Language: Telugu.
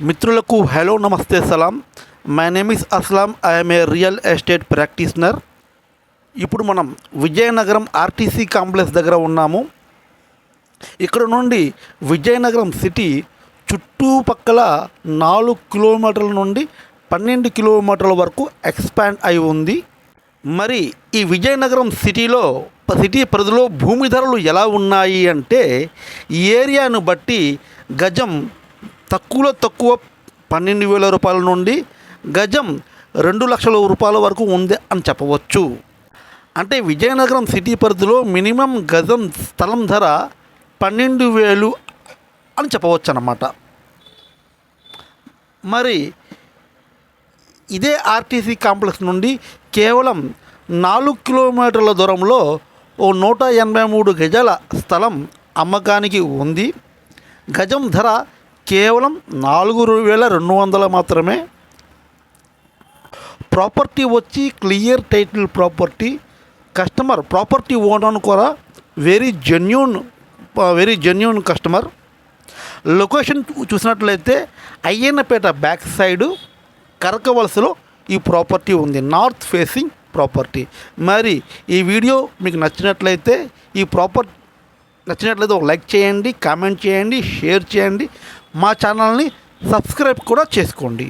మిత్రులకు హలో నమస్తే సలాం. My name is Aslam I'm a real estate practitioner ఇప్పుడు మనం విజయనగరం ఆర్టీసీ కాంప్లెక్స్ దగ్గర ఉన్నాము. ఇక్కడ నుండి విజయనగరం సిటీ చుట్టుపక్కల నాలుగు కిలోమీటర్ల నుండి పన్నెండు కిలోమీటర్ల వరకు ఎక్స్పాండ్ అయి ఉంది. మరి ఈ విజయనగరం సిటీలో సిటీ పరిధిలో భూమి ధరలు ఎలా ఉన్నాయి అంటే ఈ ఏరియాను బట్టి గజం తక్కువలో తక్కువ పన్నెండు వేల రూపాయల నుండి గజం రెండు లక్షల రూపాయల వరకు ఉంది అని చెప్పవచ్చు. అంటే విజయనగరం సిటీ పరిధిలో మినిమం గజం స్థలం ధర పన్నెండు వేలు అని చెప్పవచ్చు అన్నమాట మరి ఇదే ఆర్టీసీ కాంప్లెక్స్ నుండి కేవలం నాలుగు కిలోమీటర్ల దూరంలో ఓ నూట ఎనభై మూడు గజాల స్థలం అమ్మకానికి ఉంది. గజం ధర కేవలం నాలుగు వేల రెండు వందల మాత్రమే ప్రాపర్టీ వచ్చి clear title property customer property owner కూడా very genuine very genuine customer location చూసినట్లయితే అయ్యన్నపేట బ్యాక్ సైడు కరకవలసలో ఈ ప్రాపర్టీ ఉంది. నార్త్ ఫేసింగ్ ప్రాపర్టీ మరి ఈ వీడియో మీకు నచ్చినట్లయితే ఈ ప్రాపర్ నచ్చినట్లయితే ఒక లైక్ చేయండి కామెంట్ చేయండి షేర్ చేయండి. మా ఛానల్ని సబ్స్క్రైబ్ కూడా చేసుకోండి.